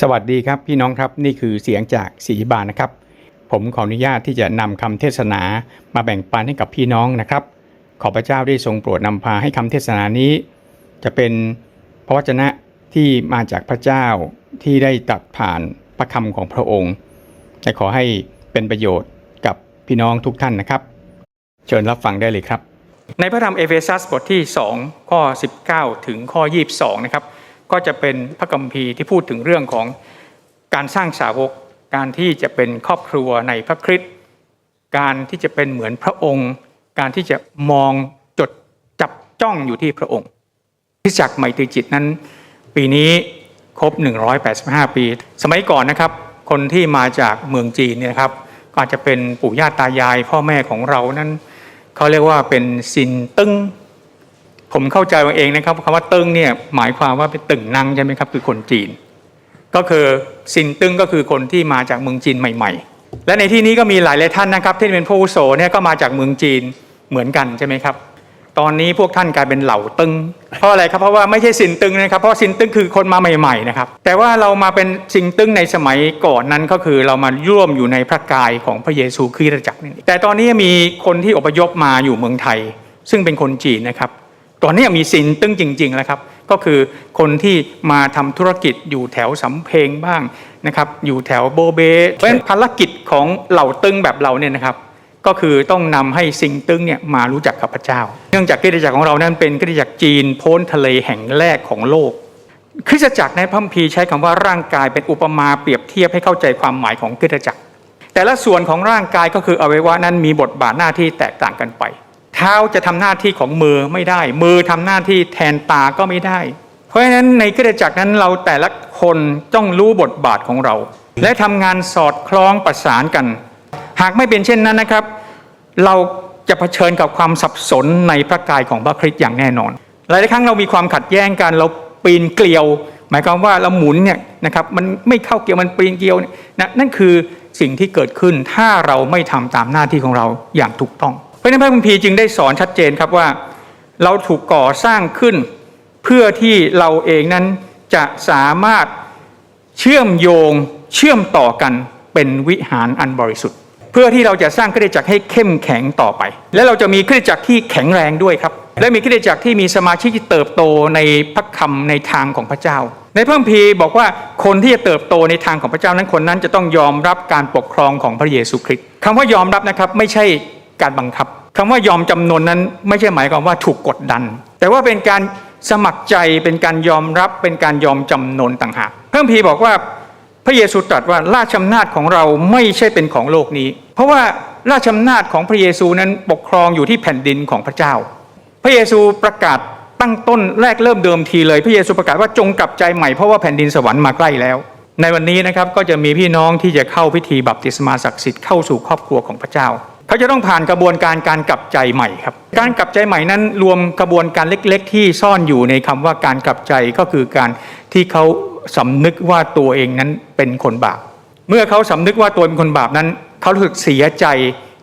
สวัสดีครับพี่น้องครับนี่คือเสียงจากสีบานนะครับ ผมขออนุญาตที่จะนำคำเทศนามาแบ่งปันให้กับพี่น้องนะครับ ขอพระเจ้าได้ทรงโปรดนำพาให้คำเทศนานี้ จะเป็นพระวจนะที่มาจากพระเจ้าที่ได้ตัดผ่านพระคำของพระองค์และขอให้เป็นประโยชน์กับพี่น้องทุกท่านนะครับ เชิญรับฟังได้เลยครับ ในพระธรรมเอเฟซัสบทที่ 2 ข้อ 19 ถึงข้อ 22 นะครับ ก็จะเป็นพระคัมภีร์ที่พูดถึงเรื่องของการสร้างสาวก การที่จะเป็นครอบครัวในพระคริสต์การที่จะเป็นเหมือนพระองค์ การที่จะมองจดจับจ้องอยู่ที่พระองค์คริจักไมตรีจิตนั้น ปีนี้ครบ 185 ปี สมัยก่อนนะครับ คนที่มาจากเมืองจีนเนี่ยครับก็อาจจะเป็นปู่ย่าตายายพ่อแม่ของเรานั้นเขาเรียกว่าเป็นซินตึ้ง ผมเข้าใจมาเองนะครับคำว่าตึ้งเนี่ยหมายความว่าเป็นตึงนังใช่ไหมครับคือคนจีน ก็คือซินตึ้งก็คือคนที่มาจากเมืองจีนใหม่ ๆ และในที่นี้ก็มีหลายหลายท่านนะครับ ที่เป็นผู้อุโสเนี่ยก็มาจากเมืองจีนเหมือนกันใช่ไหมครับ ตอนนี้พวกท่านกลายเป็นเหล่าตึงเพราะอะไรครับเพราะว่าไม่ใช่สินตึงนะครับเพราะสินตึงคือคนมาใหม่ๆนะครับแต่ว่าเรามาเป็นสินตึงในสมัยก่อนนั้นก็คือเรามาร่วมอยู่ในพระกายของพระเยซูคริสตจักรนี่แต่ตอนนี้มีคนที่อพยพมาอยู่เมืองไทย ซึ่งเป็นคนจีนนะครับ ตอนนี้มีสินตึงจริงๆแล้วครับ ก็คือคนที่มาทำธุรกิจอยู่แถวสำเพงบ้างนะครับ อยู่แถวโบเบเพราะฉะนั้นภารกิจของเหล่าตึงแบบเราเนี่ยนะครับ ก็คือต้องนำให้ซิงตึ้งเนี่ยมารู้จักกับพระเจ้า เนื่องจากคริสตจักรของเรานั้นเป็นคริสตจักรจีนพ้นทะเลแห่งแรกของโลก คริสตจักรในพระคัมภีร์ใช้คำว่าร่างกายเป็นอุปมาเปรียบเทียบให้เข้าใจความหมายของคริสตจักร แต่ละส่วนของร่างกายก็คืออวัยวะนั้นมีบทบาทหน้าที่แตกต่างกันไป เท้าจะทำหน้าที่ของมือไม่ได้ มือทำหน้าที่แทนตาก็ไม่ได้ เพราะฉะนั้นในคริสตจักรนั้นเราแต่ละคนต้องรู้บทบาทของเรา และทำงานสอดคล้องประสานกัน หากไม่เป็นเช่นนั้นนะครับ เราจะเผชิญกับความสับสนในพระกายของพระคริสต์อย่างแน่นอน หลายครั้งเรามีความขัดแย้งกันเราปีนเกลียว หมายความว่าเราหมุนเนี่ยนะครับมันไม่เข้าเกี่ยวมันปีนเกลียวนยนะนั่นคือสิ่งที่เกิดขึ้นถ้าเราไม่ทำตามหน้าที่ของเราอย่างถูกต้อง เพราะนั้นพระคัมภีร์จึงได้สอนชัดเจนครับว่า เราถูกก่อสร้างขึ้น เพื่อที่เราเองนั้นจะสามารถเชื่อมโยงเชื่อมต่อกันเป็นวิหารอันบริสุทธิ์ เพื่อที่เราจะสร้างคริสตจักรให้เข้มแข็งต่อไป และเราจะมีคริสตจักรที่แข็งแรงด้วยครับ และมีคริสตจักรที่มีสมาชิกที่เติบโตในพระคำในทางของพระเจ้า ในพระคัมภีร์บอกว่าคนที่จะเติบโตในทางของพระเจ้านั้นคนนั้นจะต้องยอมรับการปกครองของพระเยซูคริสต์คำว่ายอมรับนะครับไม่ใช่ การบังคับคำว่ายอมจำนนนั้นไม่ใช่หมายความว่าถูกกดดัน แต่ว่าเป็นการสมัครใจเป็นการยอมรับเป็นการยอมจำนนต่างหากพระพีบอกว่าพระเยซูตรัสว่าราชอำนาจของเราไม่ใช่เป็นของโลกนี้ เพราะว่าราชอำนาจของพระเยซูนั้นปกครองอยู่ที่แผ่นดินของพระเจ้า พระเยซูประกาศตั้งต้นแรกเริ่มเดิมทีเลย พระเยซูประกาศว่าจงกลับใจใหม่เพราะว่าแผ่นดินสวรรค์มาใกล้แล้ว ในวันนี้นะครับก็จะมีพี่น้องที่จะเข้าพิธีบัพติศมาศักดิ์สิทธิ์เข้าสู่ครอบครัวของพระเจ้า เขาจะต้องผ่านกระบวนการการกลับใจใหม่ครับ การกลับใจใหม่นั้นรวมกระบวนการเล็ก ๆ ที่ซ่อนอยู่ในคำว่าการกลับใจก็คือการที่เขาสำนึกว่าตัวเองนั้นเป็นคนบาป เมื่อเขาสำนึกว่าตัวเป็นคนบาปนั้น เขารู้สึกเสียใจ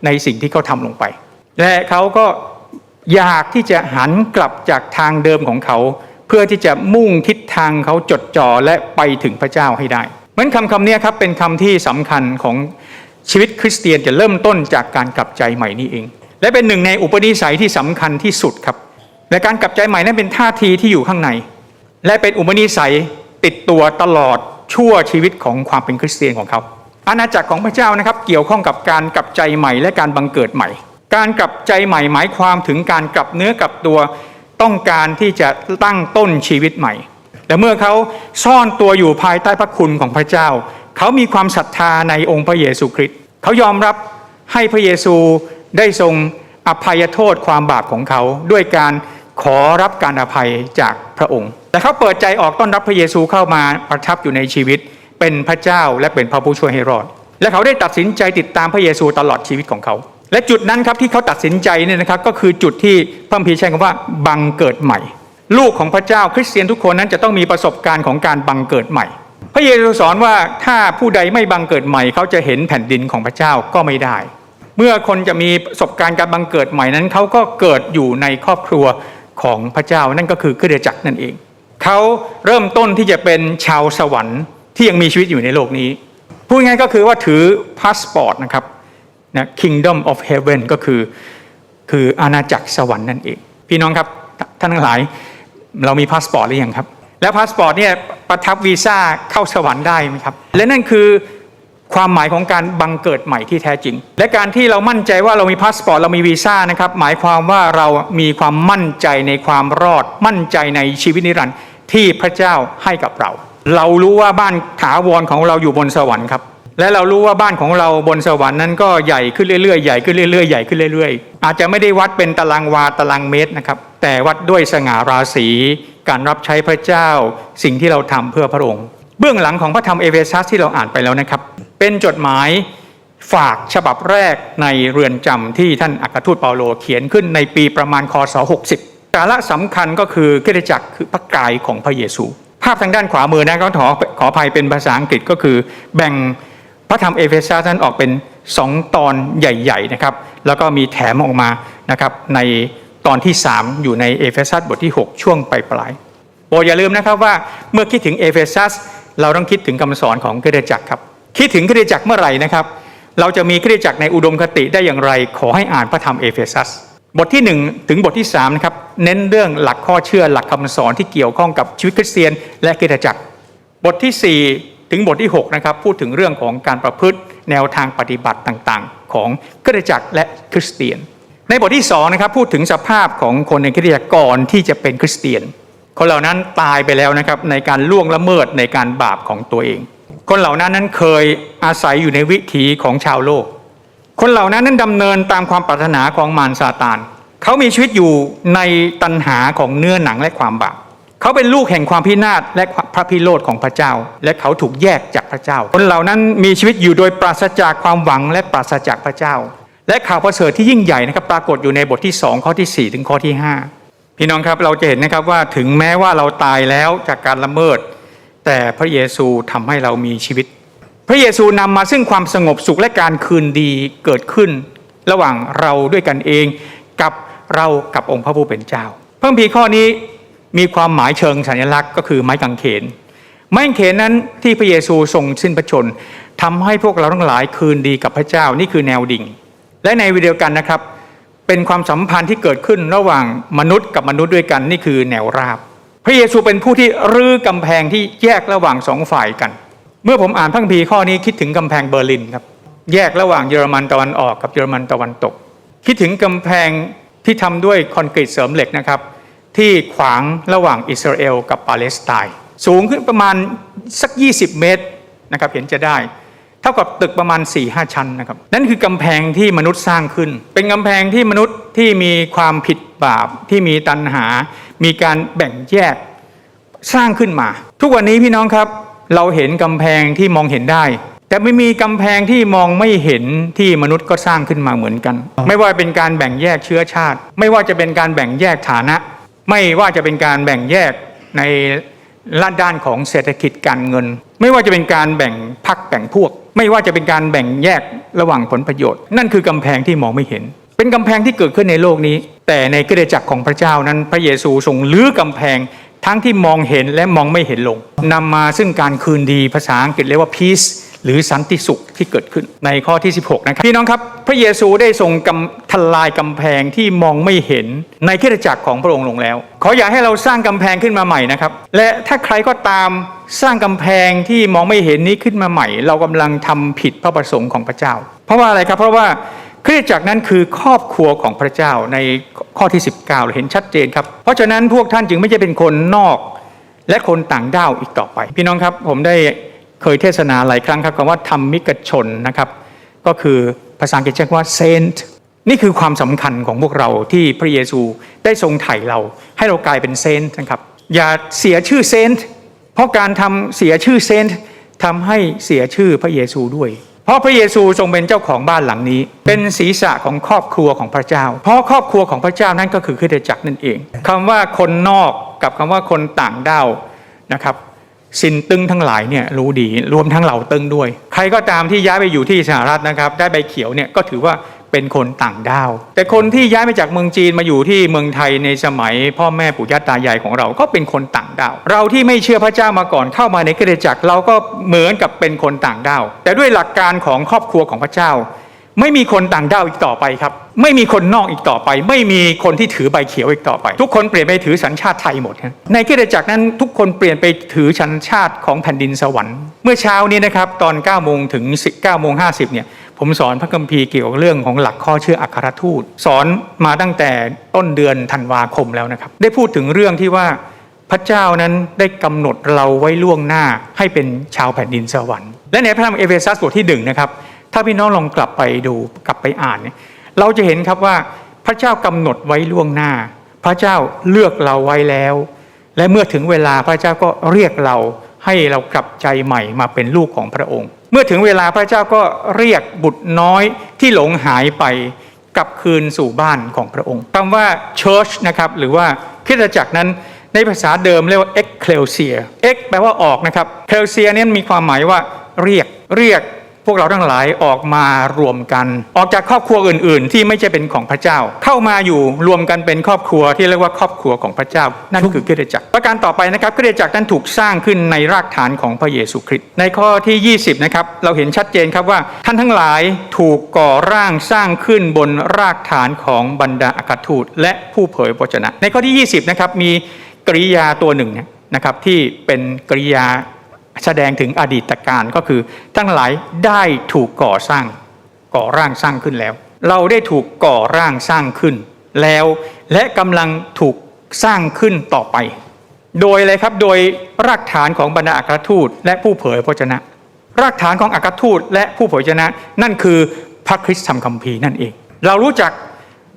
ในสิ่งที่เขาทำลงไป และเขาก็อยากที่จะหันกลับจากทางเดิมของเขา เพื่อที่จะมุ่งทิศทางเขาจดจ่อและไปถึงพระเจ้าให้ได้เหมือนคำคำนี้ครับเป็นคำที่สำคัญของ ชีวิตคริสเตียนจะเริ่มต้นจากการกลับใจใหม่นี่เอง และเป็นหนึ่งในอุปนิสัยที่สำคัญที่สุดครับและการกลับใจใหม่นั้นเป็นท่าทีที่อยู่ข้างใน และเป็นอุปนิสัยติดตัวตลอดชั่วชีวิตของความเป็นคริสเตียนของเขา อาณาจักรของพระเจ้านะครับเกี่ยวข้องกับการกลับใจใหม่และการบังเกิดใหม่ การกลับใจใหม่หมายความถึงการกลับเนื้อกลับตัวต้องการที่จะตั้งต้นชีวิตใหม่ และเมื่อเขาซ่อนตัวอยู่ภายใต้พระคุณของพระเจ้า เขามีความศรัทธาในองค์พระเยซูคริสต์เขายอมรับให้พระเยซูได้ทรงอภัยโทษความบาปของเขาด้วยการขอรับการอภัยจากพระองค์ แต่เขาเปิดใจออกต้อนรับพระเยซูเข้ามาประทับอยู่ในชีวิต เป็นพระเจ้าและเป็นพระผู้ช่วยให้รอด และเขาได้ตัดสินใจติดตามพระเยซูตลอดชีวิตของเขา และจุดนั้นครับที่เขาตัดสินใจเนี่ยนะครับก็คือจุดที่พระคัมภีใช้คำว่าบังเกิดใหม่ ลูกของพระเจ้าคริสเตียนทุกคนนั้นจะต้องมีประสบการณ์ของการบังเกิดใหม่ พระเยซูสอนว่าถ้าผู้ใดไม่บังเกิดใหม่ เขาจะเห็นแผ่นดินของพระเจ้าก็ไม่ได้ เมื่อคนจะมีประสบการณ์การบังเกิดใหม่นั้นเขาก็เกิดอยู่ในครอบครัวของพระเจ้านั่นก็คือคริสตจักรนั่นเอง เขาเริ่มต้นที่จะเป็นชาวสวรรค์ที่ยังมีชีวิตอยู่ในโลกนี้พูดง่ายก็คือว่าถือพาสปอร์ตนะครับนะ Kingdom of Heaven ก็คือคืออาณาจักรสวรรค์นั่นเอง พี่น้องครับท่านทั้งหลายเรามีพาสปอร์ตหรือยังครับ แล้วพาสปอร์ตเนี่ยประทับวีซ่าเข้าสวรรค์ได้ไหมครับ และนั่นคือความหมายของการบังเกิดใหม่ที่แท้จริง และการที่เรามั่นใจว่าเรามีพาสปอร์ตเรามีวีซ่านะครับ หมายความว่าเรามีความมั่นใจในความรอด มั่นใจในชีวิตนิรันดร์ที่พระเจ้าให้กับเรา เรารู้ว่าบ้านถาวรของเราอยู่บนสวรรค์ครับ และเรารู้ว่าบ้านของเราบนสวรรค์นั้นก็ใหญ่ขึ้นเรื่อยๆใหญ่ขึ้นเรื่อยๆใหญ่ขึ้นเรื่อยๆ อาจจะไม่ได้วัดเป็นตารางวาตารางเมตรนะครับ แต่วัดด้วยสง่าราศี การรับใช้พระเจ้าสิ่งที่เราทำเพื่อพระองค์ เบื้องหลังของพระธรรมเอเฟซัสที่เราอ่านไปแล้วนะครับ เป็นจดหมายฝากฉบับแรกในเรือนจำที่ท่านอัครทูตเปาโลเขียนขึ้นในปีประมาณคศ60สาระสำคัญก็คือคริสตจักรคือพระกายของพระเยซู ภาพทางด้านขวามือนะก็ขอขออภัยเป็นภาษาอังกฤษก็คือ แบ่งพระธรรมเอเฟซัสนั้นออกเป็น 2 ตอนใหญ่ ๆนะครับ แล้วก็มีแถมออกมานะครับใน ตอนที่ 3 อยู่ในเอเฟซัสบทที่ 6 ช่วงปลายๆโปรดอย่าลืมนะครับว่าเมื่อคิดถึงเอเฟซัสเราต้องคิดถึงคำสอนของคริสตจักรครับ คิดถึงคริสตจักรเมื่อไหร่นะครับ เราจะมีคริสตจักรในอุดมคติได้อย่างไร ขอให้อ่านพระธรรมเอเฟซัสบทที่ 1 ถึงบทที่3นะครับเน้นเรื่องหลักข้อเชื่อหลักคำสอนที่เกี่ยวข้องกับชีวิตคริสเตียน และคริสตจักร บทที่ 4 ถึงบทที่6นะครับพูดถึงเรื่องของการประพฤติแนวทางปฏิบัติต่างๆ ของคริสตจักรและคริสเตียน ในบทที่2นะครับพูดถึงสภาพของคนในคริสตจักรก่อนที่จะเป็นคริสเตียน คนเหล่านั้นตายไปแล้วนะครับในการล่วงละเมิดในการบาปของตัวเอง คนเหล่านั้นนั้นเคยอาศัยอยู่ในวิถีของชาวโลก คนเหล่านั้นนั้นดำเนินตามความปรารถนาของมารซาตาน เขามีชีวิตอยู่ในตัณหาของเนื้อหนังและความบาปเขาเป็นลูกแห่งความพินาศและพระพิโรธของพระเจ้า และเขาถูกแยกจากพระเจ้า คนเหล่านั้นมีชีวิตอยู่โดยปราศจากความหวังและปราศจากพระเจ้า และข่าวประเสริฐที่ยิ่งใหญ่นะครับปรากฏอยู่ในบทที่ 2 ข้อทีสี่ 4 ถึงข้อที่ 5 พี่น้องครับเราจะเห็นนะครับว่าถึงแม้ว่าเราตายแล้วจากการละเมิด แต่พระเยซูทำให้เรามีชีวิต พระเยซูนำมาซึ่งความสงบสุขและการคืนดีเกิดขึ้น ระหว่างเราด้วยกันเองกับเรากับองค์พระผู้เป็นเจ้า เพิ่มพีข้อนี้มีความหมายเชิงสัญลักษณ์ก็คือไม้กางเขน ไม้กางเขนนั้นที่พระเยซูทรงสิ้นพระชนม์ทำให้พวกเราทั้งหลายคืนดีกับพระเจ้านี่คือแนวดิ่ง และในวิดีโอกันนะครับ เป็นความสัมพันธ์ที่เกิดขึ้นระหว่างมนุษย์กับมนุษย์ด้วยกันนี่คือแนวราบ พระเยซูเป็นผู้ที่รื้อกำแพงที่แยกระหว่างสองฝ่ายกัน เมื่อผมอ่านพระคัมภีร์ข้อนี้คิดถึงกำแพงเบอร์ลินครับแยกระหว่างเยอรมันตะวันออกกับเยอรมันตะวันตก คิดถึงกำแพงที่ทำด้วยคอนกรีตเสริมเหล็กนะครับ ที่ขวางระหว่างอิสราเอลกับปาเลสไตน์สูงขึ้นประมาณสัก 20 เมตรนะครับเห็นจะได้ ท่ากับตึกประมาณ4-5ชั้นนะครับนั่นคือกำแพงที่มนุษย์สร้างขึ้น เป็นกำแพงที่มนุษย์ที่มีความผิดบาปที่มีตัณหา มีการแบ่งแยกสร้างขึ้นมา ทุกวันนี้พี่น้องครับ เราเห็นกำแพงที่มองเห็นได้ แต่ไม่มีกำแพงที่มองไม่เห็นที่มนุษย์ก็สร้างขึ้นมาเหมือนกัน ไม่ว่าเป็นการแบ่งแยกเชื้อชาติ ไม่ว่าจะเป็นการแบ่งแยกฐานะ ไม่ว่าจะเป็นการแบ่งแยกใน ด้านของเศรษฐกิจการเงิน ไม่ว่าจะเป็นการแบ่งพักแบ่งพวก ไม่ว่าจะเป็นการแบ่งแยกระหว่างผลประโยชน์ นั่นคือกำแพงที่มองไม่เห็น เป็นกำแพงที่เกิดขึ้นในโลกนี้ แต่ในกิจจักรของพระเจ้านั้น พระเยซูทรงลื้อกำแพงทั้งที่มองเห็นและมองไม่เห็นลงนำมาซึ่งการคืนดีภาษาอังกฤษเรียกว่า peace หรือสันติสุขที่เกิดขึ้นในข้อที่ 16 นะครับพี่น้องครับ พระเยซูได้ทรงกำทลายกำแพงที่มองไม่เห็นในคริสตจักรของพระองค์ลงแล้ว ขออย่าให้เราสร้างกำแพงขึ้นมาใหม่นะครับ และถ้าใครก็ตามสร้างกำแพงที่มองไม่เห็นนี้ขึ้นมาใหม่ เรากำลังทำผิดพระประสงค์ของพระเจ้า เพราะว่าอะไรครับเพราะว่าคริสตจักรนั้นคือครอบครัวของพระเจ้าในข้อที่ 19เราเห็นชัดเจนครับ เพราะฉะนั้นพวกท่านจึงไม่ใช่เป็นคนนอก และคนต่างด้าวอีกต่อไป พี่น้องครับผมได้ เคยเทศนาหลายครั้งครับคำว่าธรรมิกชนนะครับก็คือภาษาอังกฤษเรียกว่า saint นี่คือความสำคัญของพวกเราที่พระเยซูได้ทรงไถ่เรา ให้เรากลายเป็นเซนต์นะครับ อย่าเสียชื่อเซนต์เพราะการทำเสียชื่อเซนต์ทำให้เสียชื่อพระเยซูด้วย เพราะพระเยซูทรงเป็นเจ้าของบ้านหลังนี้ เป็นศีรษะของครอบครัวของพระเจ้า เพราะครอบครัวของพระเจ้านั่นก็คือคริสตจักรนั่นเองคำว่าคนนอกกับคำว่าคนต่างด้าวนะครับ สินตึงทั้งหลายเนี่ยรู้ดีรวมทั้งเหล่าตึงด้วย ใครก็ตามที่ย้ายไปอยู่ที่สหรัฐนะครับ ได้ใบเขียวเนี่ยก็ถือว่าเป็นคนต่างด้าว แต่คนที่ย้ายมาจากเมืองจีนมาอยู่ที่เมืองไทยในสมัย พ่อแม่ปู่ย่าตายายของเราก็เป็นคนต่างด้าว เราที่ไม่เชื่อพระเจ้ามาก่อนเข้ามาในคริสตจักรเราก็เหมือนกับเป็นคนต่างด้าว แต่ด้วยหลักการของครอบครัวของพระเจ้า ไม่มีคนต่างด้าวอีกต่อไปครับ ไม่มีคนนอกอีกต่อไป ไม่มีคนที่ถือใบเขียวอีกต่อไป ทุกคนเปลี่ยนไปถือสัญชาติไทยหมดครับในคริสตจักรนั้นทุกคนเปลี่ยนไปถือสัญชาติของแผ่นดินสวรรค์ เมื่อเช้านี้นะครับตอน9โมงถึง9โมง50เนี่ยผมสอนพระคัมภีร์เกี่ยวกับเรื่องของหลักข้อเชื่ออัครทูต สอนมาตั้งแต่ต้นเดือนธันวาคมแล้วนะครับ ได้พูดถึงเรื่องที่ว่าพระเจ้านั้นได้กำหนดเราไว้ล่วงหน้าให้เป็นชาวแผ่นดินสวรรค์ และในพระธรรมเอเฟซัสบทที่หนึ่งนะครับ ถ้าพี่น้องลองกลับไปดูกลับไปอ่านเนี่ยเราจะเห็นครับว่าพระเจ้ากำหนดไว้ล่วงหน้า พระเจ้าเลือกเราไว้แล้ว และเมื่อถึงเวลาพระเจ้าก็เรียกเราให้เรากลับใจใหม่มาเป็นลูกของพระองค์ เมื่อถึงเวลาพระเจ้าก็เรียกบุตรน้อยที่หลงหายไปกลับคืนสู่บ้านของพระองค์คำว่า church นะครับหรือว่าคริสตจักรนั้นในภาษาเดิมเรียกว่า ecclesia ex แปลว่าออกนะครับ ecclesia เนี่ยมีความหมายว่าเรียกเรียก พวกเราทั้งหลายออกมารวมกัน ออกจากครอบครัวอื่น ๆ ที่ไม่ใช่เป็นของพระเจ้า เข้ามาอยู่รวมกันเป็นครอบครัวที่เรียกว่าครอบครัวของพระเจ้า นั่นคือคริสตจักร ประการต่อไปนะครับคริสตจักรนั้นถูกสร้างขึ้นในรากฐานของพระเยซูคริสต์ในข้อที่ 20นะครับเราเห็นชัดเจนครับว่าท่านทั้งหลายถูกก่อร่างสร้างขึ้นบนรากฐานของบรรดาอัครทูตและผู้เผยพระชนะ ในข้อที่ 20นะครับมีกริยาตัวหนึ่งนะครับที่เป็นกริยา แสดงถึงอดีตการก็คือทั้งหลายได้ถูกก่อสร้าง ก่อร่างสร้างขึ้นแล้ว เราได้ถูกก่อร่างสร้างขึ้น แล้วและกำลังถูกสร้างขึ้นต่อไป โดยอะไรครับโดยรากฐานของบรรดาอัครทูตและผู้เผยพระชนะ รากฐานของอัครทูตและผู้เผยพระชนะ นั่นคือพระคริสตธรรมคัมภีร์นั่นเอง เรารู้จัก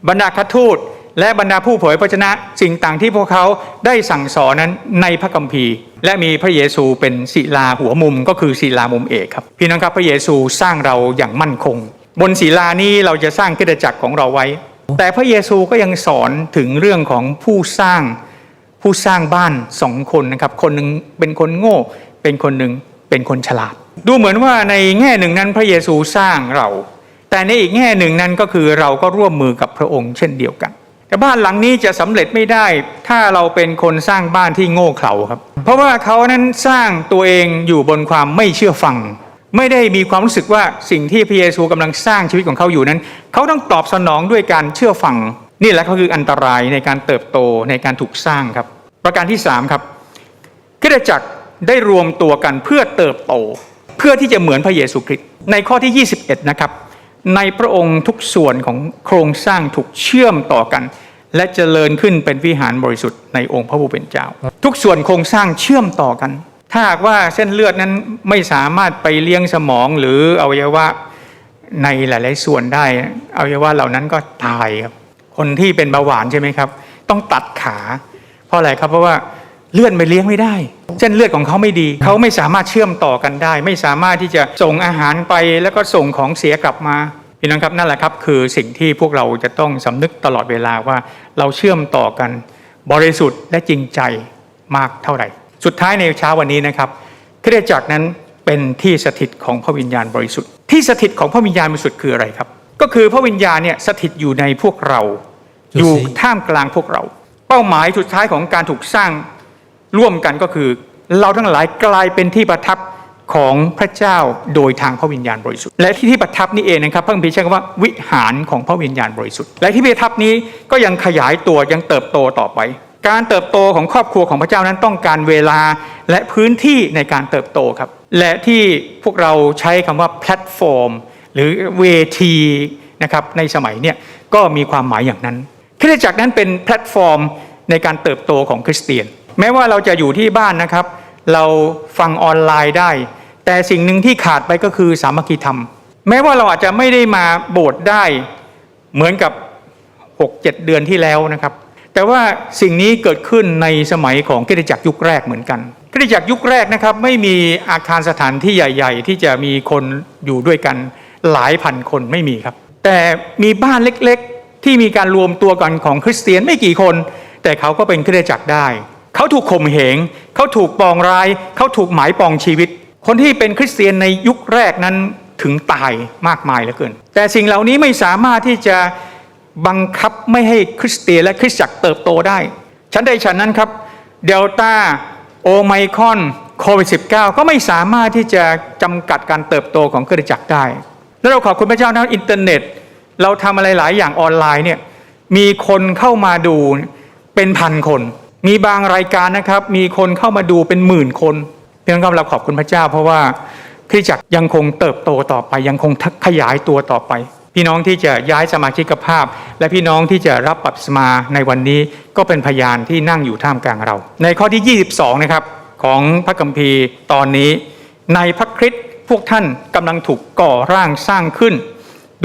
บรรดาอัครทูต และบรรดาผู้เผยพระชนะสิ่งต่างที่พวกเขาได้สั่งสอนนั้นในพระคัมภีร์ และมีพระเยซูเป็นศิลาหัวมุมก็คือศิลามุมเอกครับพี่น้องครับพระเยซูสร้างเราอย่างมั่นคง บนศิลานี้เราจะสร้างคริสตจักรของเราไว้ แต่พระเยซูก็ยังสอนถึงเรื่องของผู้สร้างผู้สร้างบ้านสองคนนะครับคนหนึ่งเป็นคนโง่ เป็นคนหนึ่งเป็นคนฉลาด ดูเหมือนว่าในแง่หนึ่งนั้นพระเยซูสร้างเรา แต่ในอีกแง่หนึ่งนั้นก็คือเราก็ร่วมมือกับพระองค์เช่นเดียวกัน แต่บ้านหลังนี้จะสำเร็จไม่ได้ ถ้าเราเป็นคนสร้างบ้านที่โง่เขลาครับ เพราะว่าเขานั้นสร้างตัวเองอยู่บนความไม่เชื่อฟัง ไม่ได้มีความรู้สึกว่าสิ่งที่พระเยซูกำลังสร้างชีวิตของเขาอยู่นั้น เขาต้องตอบสนองด้วยการเชื่อฟัง นี่แหละก็คืออันตรายในการเติบโตในการถูกสร้างครับ ประการที่3ครับคริสตจักรได้รวมตัวกันเพื่อเติบโต เพื่อที่จะเหมือนพระเยซูคริสต์ในข้อที่ 21 นะครับ ในพระองค์ทุกส่วนของโครงสร้างถูกเชื่อมต่อกัน และเจริญขึ้นเป็นวิหารบริสุทธิ์ในองค์พระผู้เป็นเจ้า ทุกส่วนโครงสร้างเชื่อมต่อกัน ถ้าหากว่าเส้นเลือดนั้นไม่สามารถไปเลี้ยงสมองหรืออวัยวะในหลาย ๆ ส่วนได้อวัยวะเหล่านั้นก็ตายครับคนที่เป็นเบาหวานใช่ไหมครับ ต้องตัดขา เพราะอะไรครับเพราะว่า เลือดไม่เลี้ยงไม่ได้ เส้นเลือดของเขาไม่ดี เขาไม่สามารถเชื่อมต่อกันได้ ไม่สามารถที่จะส่งอาหารไปแล้วก็ส่งของเสียกลับมาพี่น้องครับนั่นแหละครับ คือสิ่งที่พวกเราจะต้องสำนึกตลอดเวลาว่าเราเชื่อมต่อกัน บริสุทธิ์และจริงใจมากเท่าไหร่ สุดท้ายในเช้าวันนี้นะครับคริสตจักรนั้นเป็นที่สถิตของพระวิญญาณบริสุทธิ์ ที่สถิตของพระวิญญาณบริสุทธิ์คืออะไรครับ ก็คือพระวิญญาณเนี่ยสถิตอยู่ในพวกเรา อยู่ท่ามกลางพวกเรา เป้าหมายสุดท้ายของการถูกสร้าง ร่วมกันก็คือ เราทั้งหลายกลายเป็นที่ประทับของพระเจ้าโดยทางพระวิญญาณบริสุทธิ์ และที่ที่ประทับนี้เองนะครับพระคัมภีร์ใช้คำว่าวิหารของพระวิญญาณบริสุทธิ์ และที่ประทับนี้ก็ยังขยายตัวยังเติบโตต่อไป การเติบโตของครอบครัวของพระเจ้านั้นต้องการเวลาและพื้นที่ในการเติบโตครับ และที่พวกเราใช้คำว่าแพลตฟอร์ม หรือเวทีนะครับในสมัยเนี่ยก็มีความหมายอย่างนั้นคริสตจักรนั้นเป็นแพลตฟอร์มในการเติบโตของคริสเตียน แม้ว่าเราจะอยู่ที่บ้านนะครับ เราฟังออนไลน์ได้ แต่สิ่งหนึ่งที่ขาดไปก็คือสามัคคีธรรม แม้ว่าเราอาจจะไม่ได้มาโบสถ์ได้เหมือนกับ 6-7 เดือนที่แล้วนะครับ แต่ว่าสิ่งนี้เกิดขึ้นในสมัยของคริสตจักรยุคแรกเหมือนกันคริสตจักรยุคแรกนะครับ ไม่มีอาคารสถานที่ใหญ่ ๆ ที่จะมีคนอยู่ด้วยกันหลายพันคนไม่มีครับ แต่มีบ้านเล็กๆ ที่มีการรวมตัวกันของคริสเตียนไม่กี่คน แต่เขาก็เป็นคริสตจักรได้ เขาถูกข่มเหง เขาถูกปองร้าย เขาถูกหมายปองชีวิต คนที่เป็นคริสเตียนในยุคแรกนั้นถึงตายมากมายเหลือเกิน แต่สิ่งเหล่านี้ไม่สามารถที่จะบังคับไม่ให้คริสเตียนและคริสตจักรเติบโตได้ฉันได้ฉันนั้นครับเดลต้าโอไมครอนโควิด -19 ก็ไม่สามารถที่จะจำกัดการเติบโตของคริสตจักรได้ แล้วเราขอบคุณพระเจ้านะอินเทอร์เน็ต เราทำอะไรหลายอย่างออนไลน์เนี่ยมีคนเข้ามาดูเป็นพันคน มีบางรายการนะครับ มีคนเข้ามาดูเป็นหมื่นคนเพียงครับเราขอบคุณพระเจ้า เพราะว่าคริสตจักรยังคงเติบโตต่อไป ยังคงขยายตัวต่อไป พี่น้องที่จะย้ายสมาชิกภาพ และพี่น้องที่จะรับปับสมาในวันนี้ก็เป็นพยานที่นั่งอยู่ท่ามกลางเรา ในข้อที่ 22 นะครับของพระคัมภีร์ตอนนี้ ในพระคริสต์พวกท่านกำลังถูกก่อร่างสร้างขึ้น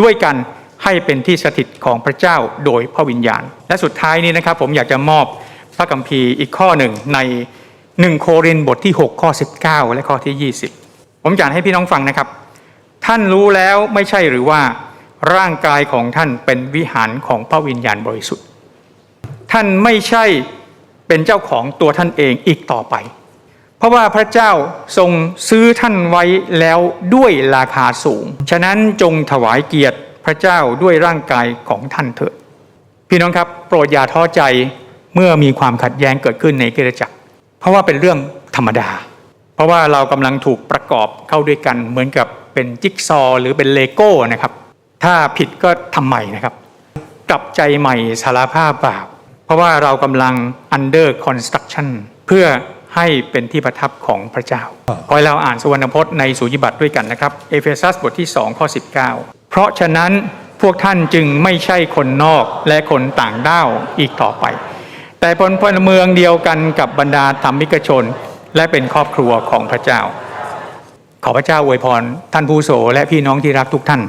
ด้วยกันให้เป็นที่สถิตของพระเจ้าโดยพระวิญญาณ และสุดท้ายนี้นะครับ ผมอยากจะมอบ พระคัมภีร์อีกข้อหนึ่งใน1โครินบทที่ 6 ข้อ 19 และข้อที่ 20 ผมอยากให้พี่น้องฟังนะครับ ท่านรู้แล้วไม่ใช่หรือว่าร่างกายของท่านเป็นวิหารของพระวิญญาณบริสุทธิ์ ท่านไม่ใช่เป็นเจ้าของตัวท่านเองอีกต่อไป เพราะว่าพระเจ้าทรงซื้อท่านไว้แล้วด้วยราคาสูง ฉะนั้นจงถวายเกียรติพระเจ้าด้วยร่างกายของท่านเถิดพี่น้องครับ โปรดอย่าท้อใจ เมื่อมีความขัดแย้งเกิดขึ้นในคริสตจักร เพราะว่าเป็นเรื่องธรรมดา เพราะว่าเรากำลังถูกประกอบเข้าด้วยกันเหมือนกับเป็นจิ๊กซอหรือเป็นเลโก้นะครับ ถ้าผิดก็ทำใหม่นะครับ กลับใจใหม่สารภาพบาปเพราะว่าเรากำลัง under construction เพื่อให้เป็นที่ประทับของพระเจ้าขอให้เราอ่านสุวรรณพจน์ในสุญิบัตรด้วยกันนะครับ เอเฟซัสบทที่2ข้อ19 เพราะฉะนั้นพวกท่านจึงไม่ใช่คนนอกและคนต่างด้าวอีกต่อไป แต่พลพลเมืองเดียวกันกับบรรดาธรรมิกชน และเป็นครอบครัวของพระเจ้า ขอพระเจ้าอวยพรท่านผู้โสและพี่น้องที่รักทุกท่าน